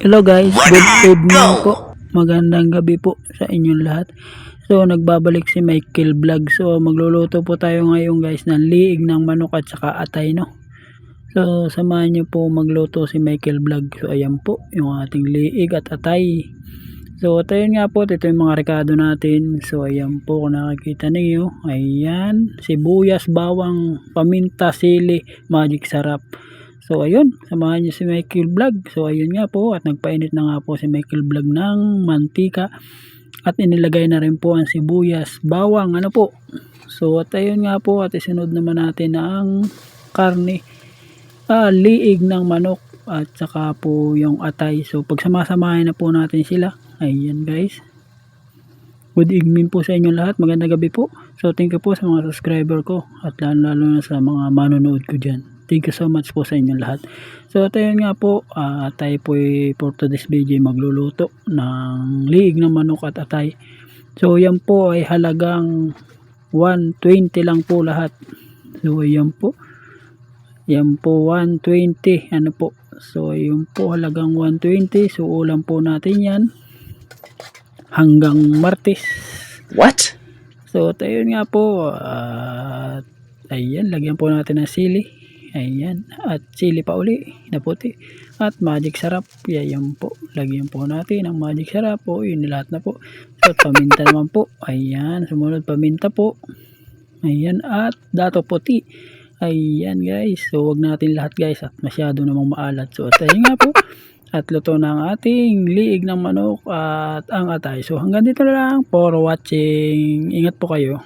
Hello guys, good evening po. Magandang gabi po sa inyong lahat. So nagbabalik si Michael Vlog. So magluluto po tayo ngayon guys ng liig ng manok at saka atay no. So samahan niyo po magluto si Michael Vlog. So ayan po yung ating liig at atay. So yun nga po, ito yung mga rekado natin. So ayan po kung nakikita niyo. Ayan, sibuyas, bawang, paminta, sili, magic sarap. So ayun, samahan niyo si Michael Vlog. So ayun nga po at nagpainit na nga po si Michael Vlog ng mantika at inilagay na rin po ang sibuyas, bawang, ano po. So at ayun nga po at isunod naman natin ang karne, ah, liig ng manok at saka po yung atay. So pagsamasamahin na po natin sila. Ayan guys. Good evening po sa inyo lahat. Magandang gabi po. So thank you po sa mga subscriber ko at lalo, lalo na sa mga manonood ko dyan. Thank you so much po sa inyong lahat. So ito yun nga po, ah, tayo po for today's video magluluto ng liig ng manok at atay. So yan po ay halagang 120 lang po lahat. So yan po. Yan po 120 ano po. So yun po halagang 120. So ulam po natin yan hanggang Martes. What? So, ito yun nga po. At, ayan, lagyan po natin ng sili. Ayan. At sili pa uli na puti. At magic sarap. Ayan po. Lagyan po natin ng magic sarap po. Yun lahat na po. So, paminta naman po. Ayan. Sumunod paminta po. Ayan. At dato puti. Ayan guys. So, wag natin lahat guys. At masyado namang maalat. So, ito yun nga po. At luto na ang ating liig ng manok at ang atay. So hanggang dito na lang for watching. Ingat po kayo.